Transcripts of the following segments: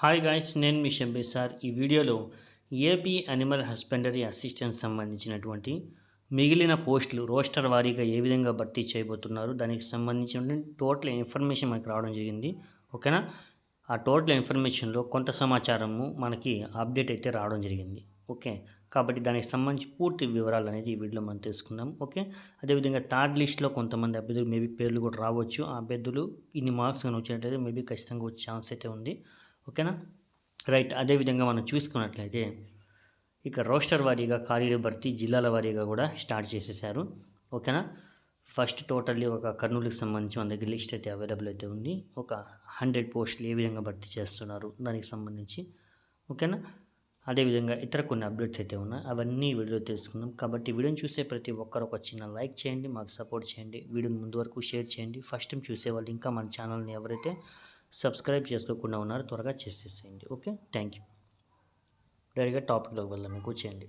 Hi guys నేను మీ షంబే sir. ఈ వీడియోలో ఏపీ అనిమల్ హస్బెండరీ అసిస్టెంట్ సంబంధించినటువంటి మిగిలిన పోస్టులు రోస్టర్ వారీగా ఏ విధంగా భర్తీ చేయబోతున్నారు దానికి సంబంధించినటువంటి టోటల్ ఇన్ఫర్మేషన్ మనకి రావడం జరిగింది. ఓకేనా? ఆ టోటల్ ఇన్ఫర్మేషన్లో కొంత సమాచారము మనకి అప్డేట్ అయితే రావడం జరిగింది. ఓకే? కాబట్టి దానికి సంబంధించి పూర్తి వివరాలు అనేది ఈ వీడియోలో మనం తెలుసుకుందాం. ఓకే? అదేవిధంగా థర్డ్ లిస్ట్లో కొంతమంది అభ్యర్థులు మేబీ పేర్లు కూడా రావచ్చు. ఆ అభ్యర్థులు ఇన్ని మార్క్స్ కానీ వచ్చినట్లయితే మేబీ ఖచ్చితంగా వచ్చే ఛాన్స్ అయితే ఉంది. ఓకేనా? రైట్ అదేవిధంగా మనం చూసుకున్నట్లయితే ఇక రోస్టర్ వారీగా ఖాళీల భర్తీ జిల్లాల వారీగా కూడా స్టార్ట్ చేసేసారు. ఓకేనా? ఫస్ట్ టోటల్లీ ఒక కర్నూలుకి సంబంధించి మన దగ్గర లిస్ట్ అయితే అవైలబుల్ అయితే ఉంది. ఒక హండ్రెడ్ పోస్టులు ఏ విధంగా భర్తీ చేస్తున్నారు దానికి సంబంధించి. ఓకేనా? అదేవిధంగా ఇతర కొన్ని అప్డేట్స్ అయితే ఉన్నాయి. అవన్నీ వీడియో తెలుసుకుందాం. కాబట్టి వీడియోని చూసే ప్రతి ఒక్కరు ఒక చిన్న లైక్ చేయండి మాకు సపోర్ట్ చేయండి. వీడియోని ముందు వరకు షేర్ చేయండి. ఫస్ట్ టైం చూసే వాళ్ళు ఇంకా మన ఛానల్ని ఎవరైతే సబ్స్క్రైబ్ చేసుకోకుండా ఉన్నారు త్వరగా చేసేసేయండి. ఓకే? Thank you. డైరెక్ట్గా టాపిక్లోకి వెళ్దాం కూర్చోండి.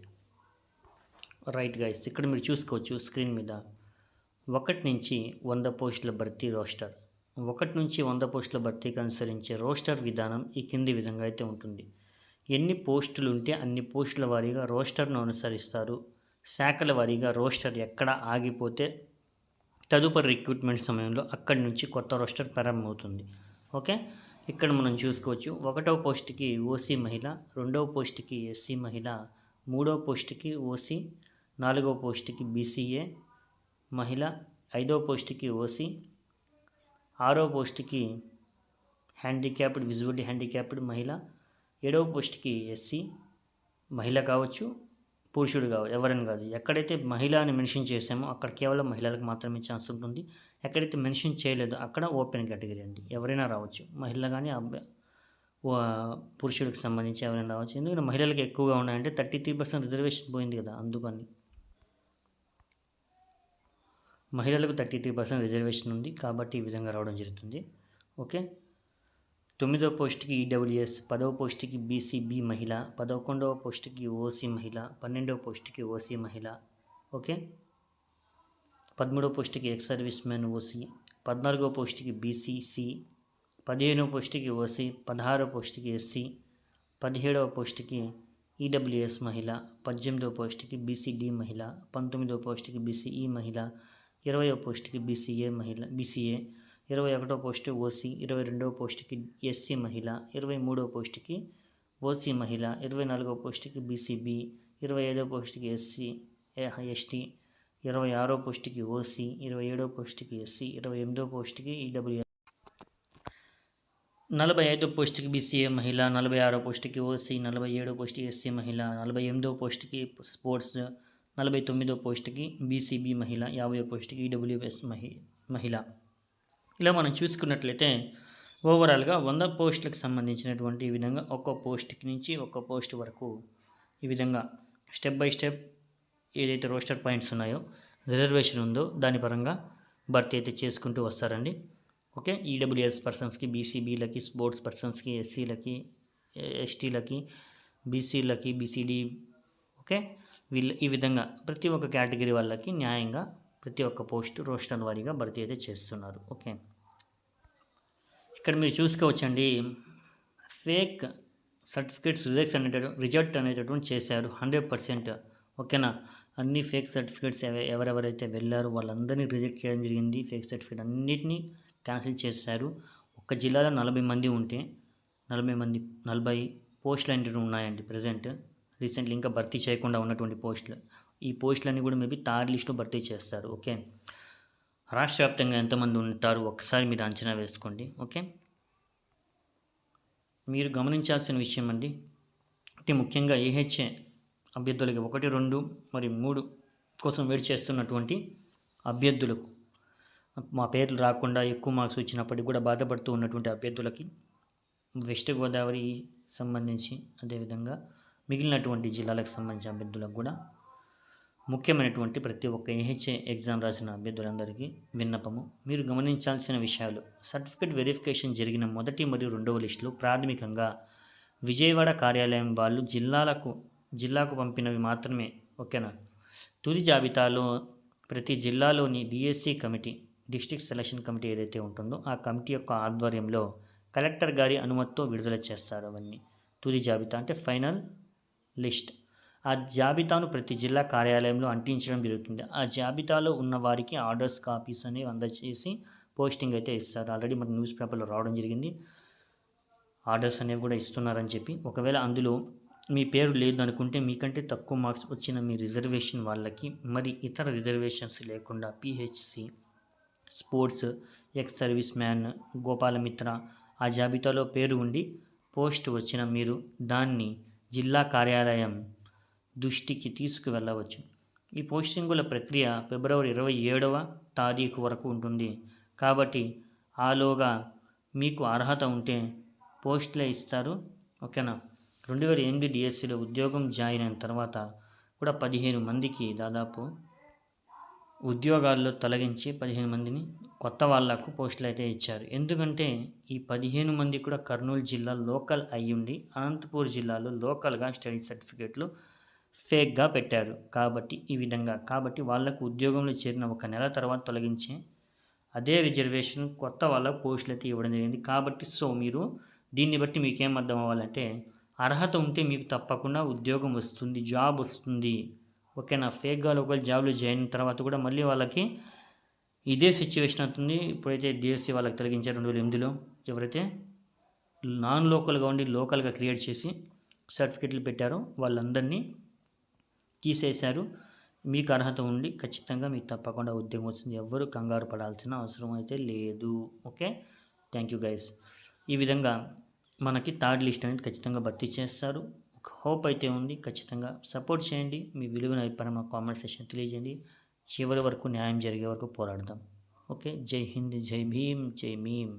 రైట్ గైస్ ఇక్కడ మీరు చూసుకోవచ్చు స్క్రీన్ మీద ఒకటి నుంచి వంద పోస్టుల భర్తీ రోస్టర్ ఒకటి నుంచి వంద పోస్టుల భర్తీకి అనుసరించే రోస్టర్ విధానం ఈ కింది విధంగా అయితే ఉంటుంది. ఎన్ని పోస్టులు ఉంటే అన్ని పోస్టుల వారీగా రోస్టర్ను అనుసరిస్తారు. శాఖల వారీగా రోస్టర్ ఎక్కడ ఆగిపోతే తదుపరి రిక్రూట్మెంట్ సమయంలో అక్కడి నుంచి కొత్త రోస్టర్ ప్రారంభమవుతుంది. ఓకే? ఇక్కడ మనం చూసుకోవచ్చు. ఒకటవ పోస్ట్కి ఓసీ మహిళ రెండవ పోస్ట్కి ఎస్సీ మహిళ మూడవ పోస్ట్కి ఓసీ నాలుగవ పోస్ట్కి బీసీఏ మహిళ ఐదవ పోస్ట్కి ఓసీ ఆరో పోస్ట్కి హ్యాండిక్యాప్డ్ విజువల్లీ హ్యాండిక్యాప్డ్ మహిళ ఏడవ పోస్ట్కి ఎస్సీ మహిళ కావచ్చు. పురుషుడు కాదు ఎవరైనా కాదు. ఎక్కడైతే మహిళ అని మెన్షన్ చేసామో అక్కడ కేవలం మహిళలకు మాత్రమే ఛాన్స్ ఉంటుంది. ఎక్కడైతే మెన్షన్ చేయలేదో అక్కడ ఓపెన్ కేటగిరీ అండి. ఎవరైనా రావచ్చు. మహిళ కానీ అబ్బాయి పురుషుడికి సంబంధించి ఎవరైనా రావచ్చు. ఎందుకంటే మహిళలకు ఎక్కువగా ఉన్నాయంటే థర్టీ త్రీ పర్సెంట్ రిజర్వేషన్ పోయింది కదా అందుకని. మహిళలకు థర్టీ త్రీ పర్సెంట్ రిజర్వేషన్ ఉంది కాబట్టి ఈ విధంగా రావడం జరుగుతుంది. ఓకే? తొమ్మిదవ పోస్ట్కి ఈడబ్ల్యూఎస్ పదవ పోస్ట్కి బీసీబీ మహిళ పదకొండవ పోస్ట్కి ఓసీ మహిళ పన్నెండవ పోస్ట్కి ఓసీ మహిళ ఓకే? పదమూడవ పోస్ట్కి ఎక్స్ సర్వీస్ మ్యాన్ ఓసీ పద్నాలుగవ పోస్ట్కి బీసీసీ పదిహేనవ పోస్ట్కి ఓసీ పదహారవ పోస్ట్కి ఎస్సీ పదిహేడవ పోస్ట్కి ఈడబ్ల్యూఎస్ మహిళ పద్దెనిమిదవ పోస్ట్కి బీసీడీ మహిళ పంతొమ్మిదవ పోస్ట్కి బీసీఈ మహిళ ఇరవయవ పోస్ట్కి బీసీఏ మహిళ బీసీఏ ఇరవై ఒకటో పోస్ట్ ఓసీ ఇరవై రెండవ పోస్ట్కి ఎస్సీ మహిళ ఇరవై మూడవ పోస్ట్కి ఓసీ మహిళ ఇరవై నాలుగవ పోస్ట్కి బీసీబీ ఇరవై ఐదవ పోస్ట్కి ఎస్సీ ఎస్టీ ఇరవై ఆరో పోస్ట్కి ఓసీ ఇరవై ఏడవ పోస్ట్కి ఎస్సీ ఇరవై ఎనిమిదవ పోస్ట్కి ఈడబ్ల్యూ. నలభై ఐదో పోస్ట్కి బీసీఏ మహిళ నలభై ఆరో పోస్ట్కి ఓసీ నలభై ఏడో పోస్ట్కి ఎస్సీ మహిళ నలభై ఎనిమిదో పోస్ట్కి స్పోర్ట్స్ నలభై తొమ్మిదో పోస్ట్కి బీసీబీ మహిళ యాభై పోస్ట్కి ఈడబ్ల్యూఎస్ మహి మహిళ. ఇలా మనం చూసుకున్నట్లయితే ఓవరాల్గా వంద పోస్టులకు సంబంధించినటువంటి ఈ విధంగా ఒక్కో పోస్ట్కి నుంచి ఒక్కో పోస్ట్ వరకు ఈ విధంగా స్టెప్ బై స్టెప్ ఏదైతే రోస్టర్ పాయింట్స్ ఉన్నాయో రిజర్వేషన్ ఉందో దాని పరంగా భర్తీ అయితే చేసుకుంటూ వస్తారండి. ఓకే? ఈడబ్ల్యూఎస్ పర్సన్స్కి బీసీబీలకి స్పోర్ట్స్ పర్సన్స్కి ఎస్సీలకి ఎస్టీలకి బీసీలకి బీసీడీ ఓకే? వీళ్ళు ఈ విధంగా ప్రతి ఒక్క కేటగిరీ వాళ్ళకి న్యాయంగా ప్రతి ఒక్క పోస్ట్ రోస్టర్ వారీగా భర్తీ అయితే చేస్తున్నారు. ఓకే? ఇక్కడ మీరు చూసుకోవచ్చండి. ఫేక్ సర్టిఫికేట్స్ రిజెక్ట్స్ అనేట రిజెక్ట్ అనేటటువంటి చేశారు. Hundred percent. ఓకేనా? అన్ని ఫేక్ సర్టిఫికేట్స్ ఎవరెవరైతే వెళ్ళారో వాళ్ళందరినీ రిజెక్ట్ చేయడం జరిగింది. ఫేక్ సర్టిఫికేట్ అన్నిటినీ క్యాన్సిల్ చేశారు. ఒక జిల్లాలో నలభై మంది ఉంటే నలభై మంది నలభై పోస్టులు అనేవి ఉన్నాయండి ప్రజెంట్. రీసెంట్లీ ఇంకా భర్తీ చేయకుండా ఉన్నటువంటి పోస్టులు. ఈ పోస్టులన్నీ కూడా మేబీ థర్డ్ లిస్ట్లో భర్తీ చేస్తారు. ఓకే? రాష్ట్ర వ్యాప్తంగా ఎంతమంది ఉంటారు? ఒకసారి మీరు అంచనా వేసుకోండి. ఓకే? మీరు గమనించాల్సిన విషయం అండి. అంటే ముఖ్యంగా ఏహెచ్ఏ అభ్యర్థులకి ఒకటి రెండు మరి మూడు కోసం వెయిట్ చేస్తున్నటువంటి అభ్యర్థులకు మా పేర్లు రాకుండా ఎక్కువ మార్క్స్ వచ్చినప్పటికీ కూడా బాధపడుతూ ఉన్నటువంటి అభ్యర్థులకి వెస్ట్ గోదావరి సంబంధించి అదేవిధంగా మిగిలినటువంటి జిల్లాలకు సంబంధించిన అభ్యర్థులకు కూడా ముఖ్యమైనటువంటి ప్రతి ఒక్క ఎన్హెచ్ఏ ఎగ్జామ్ రాసిన అభ్యర్థులందరికీ విన్నపము. మీరు గమనించాల్సిన విషయాలు. సర్టిఫికేట్ వెరిఫికేషన్ జరిగిన మొదటి మరియు రెండవ లిస్టులు ప్రాథమికంగా విజయవాడ కార్యాలయం వాళ్ళు జిల్లాలకు జిల్లాకు పంపినవి మాత్రమే ఓకేనా? తుది జాబితాలో ప్రతి జిల్లాలోని DSC committee district selection committee ఏదైతే ఉంటుందో ఆ కమిటీ యొక్క ఆధ్వర్యంలో కలెక్టర్ గారి అనుమతితో విడుదల చేస్తారు అవన్నీ. తుది జాబితా అంటే ఫైనల్ లిస్ట్. ఆ జాబితాను ప్రతి జిల్లా కార్యాలయంలో అంటించడం జరుగుతుంది. ఆ జాబితాలో ఉన్న వారికి ఆర్డర్స్ కాపీస్ అనేవి అందజేసి పోస్టింగ్ అయితే ఇస్తారు. ఆల్రెడీ మన న్యూస్ పేపర్లో రావడం జరిగింది. ఆర్డర్స్ అనేవి కూడా ఇస్తున్నారని చెప్పి. ఒకవేళ అందులో మీ పేరు లేదు అనుకుంటే మీకంటే తక్కువ మార్క్స్ వచ్చిన మీ రిజర్వేషన్ వాళ్ళకి మరి ఇతర రిజర్వేషన్స్ లేకుండా PHC sports ex service man Gopalamitra ఆ జాబితాలో పేరు ఉండి పోస్ట్ వచ్చిన మీరు దాన్ని జిల్లా కార్యాలయం దృష్టికి తీసుకువెళ్ళవచ్చు. ఈ పోస్టింగుల ప్రక్రియ ఫిబ్రవరి ఇరవై ఏడవ తారీఖు వరకు ఉంటుంది. కాబట్టి ఆలోగా మీకు అర్హత ఉంటే పోస్టులే ఇస్తారు. ఓకేనా? రెండు వేల ఎనిమిది డిఎస్సిలో ఉద్యోగం జాయిన్ అయిన తర్వాత కూడా పదిహేను మందికి దాదాపు ఉద్యోగాల్లో తొలగించి పదిహేను మందిని కొత్త వాళ్ళకు పోస్టులు అయితే ఇచ్చారు. ఎందుకంటే ఈ పదిహేను మంది కూడా కర్నూలు జిల్లా లోకల్ అయ్యుండి అనంతపూర్ జిల్లాలో లోకల్గా స్టడీ సర్టిఫికేట్లు ఫేక్గా పెట్టారు. కాబట్టి ఈ విధంగా. కాబట్టి వాళ్ళకు ఉద్యోగంలో చేరిన ఒక నెల తర్వాత తొలగించే అదే రిజర్వేషన్ కొత్త వాళ్ళ పోస్టులు అయితే ఇవ్వడం జరిగింది. కాబట్టి సో మీరు దీన్ని బట్టి మీకేం అర్థం అవ్వాలంటే అర్హత ఉంటే మీకు తప్పకుండా ఉద్యోగం వస్తుంది జాబ్ వస్తుంది. ఓకేనా? ఫేక్గా లోకల్ జాబ్లో జాయిన్ తర్వాత కూడా మళ్ళీ వాళ్ళకి ఇదే సిచ్యువేషన్ అవుతుంది. ఇప్పుడైతే డిఎస్సి వాళ్ళకి తొలగించారు రెండు వేల ఎనిమిదిలో. ఎవరైతే నాన్ లోకల్గా ఉండి లోకల్గా క్రియేట్ చేసి సర్టిఫికెట్లు పెట్టారో వాళ్ళందరినీ తీసేశారు. మీకు అర్హత ఉండి ఖచ్చితంగా మీకు తప్పకుండా ఉద్యోగం వస్తుంది ఎవ్వరు కంగారు పడాల్సిన అవసరం అయితే లేదు. ఓకే? Thank you guys. ఈ విధంగా మనకి థర్డ్ లిస్ట్ అనేది ఖచ్చితంగా భర్తీ చేస్తారు. ఒక హోప్ అయితే ఉంది. ఖచ్చితంగా సపోర్ట్ చేయండి. మీ విలువైన అభిప్రాయం మా కామెంట్ సెక్షన్ తెలియజేయండి. చివరి వరకు న్యాయం జరిగే వరకు పోరాడదాం. ఓకే? జై హింద్ జై భీమ్ జై మీమ్